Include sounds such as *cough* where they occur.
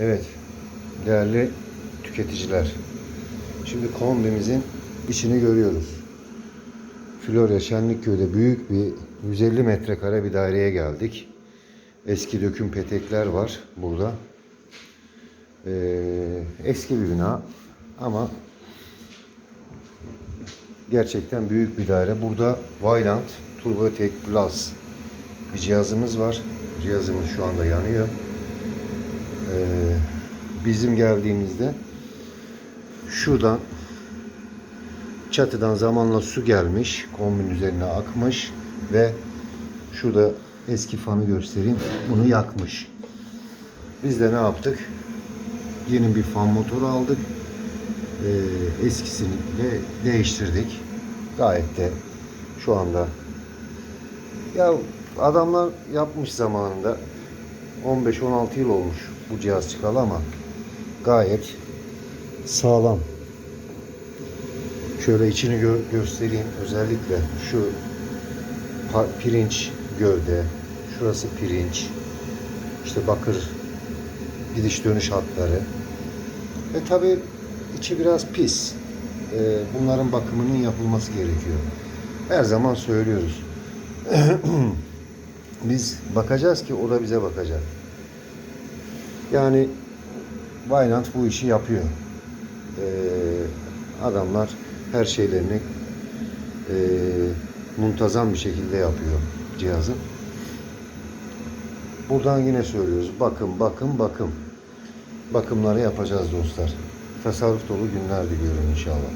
Evet, değerli tüketiciler. Şimdi kombimizin içini görüyoruz. Florya Şenlikköy'de büyük bir 150 metrekare bir daireye geldik. Eski döküm petekler var burada. Ee, eski bir bina ama gerçekten büyük bir daire. Burada Vylant TurboTech Plus bir cihazımız var. Cihazımız şu anda yanıyor. Ee, bizim geldiğimizde şuradan çatıdan zamanla su gelmiş, kombin üzerine akmış ve şurada eski fanı göstereyim. Bunu yakmış. Biz de ne yaptık? Yeni bir fan motoru aldık. Ee, eskisini de değiştirdik. Gayet de şu anda ya adamlar yapmış zamanında 15-16 yıl olmuş bu cihaz çıkalı ama gayet sağlam. Şöyle içini gö- göstereyim. Özellikle şu pirinç gövde, şurası pirinç, işte bakır gidiş dönüş hatları. Ve tabi içi biraz pis. Ee, bunların bakımının yapılması gerekiyor. Her zaman söylüyoruz. *clears throat* Biz bakacağız ki o da bize bakacak. Yani Vaynant bu işi yapıyor. Ee, adamlar her şeylerini e, muntazam bir şekilde yapıyor cihazın. Buradan yine söylüyoruz. Bakım, bakım, bakım. Bakımları yapacağız dostlar. Tasarruf dolu günler diliyorum inşallah.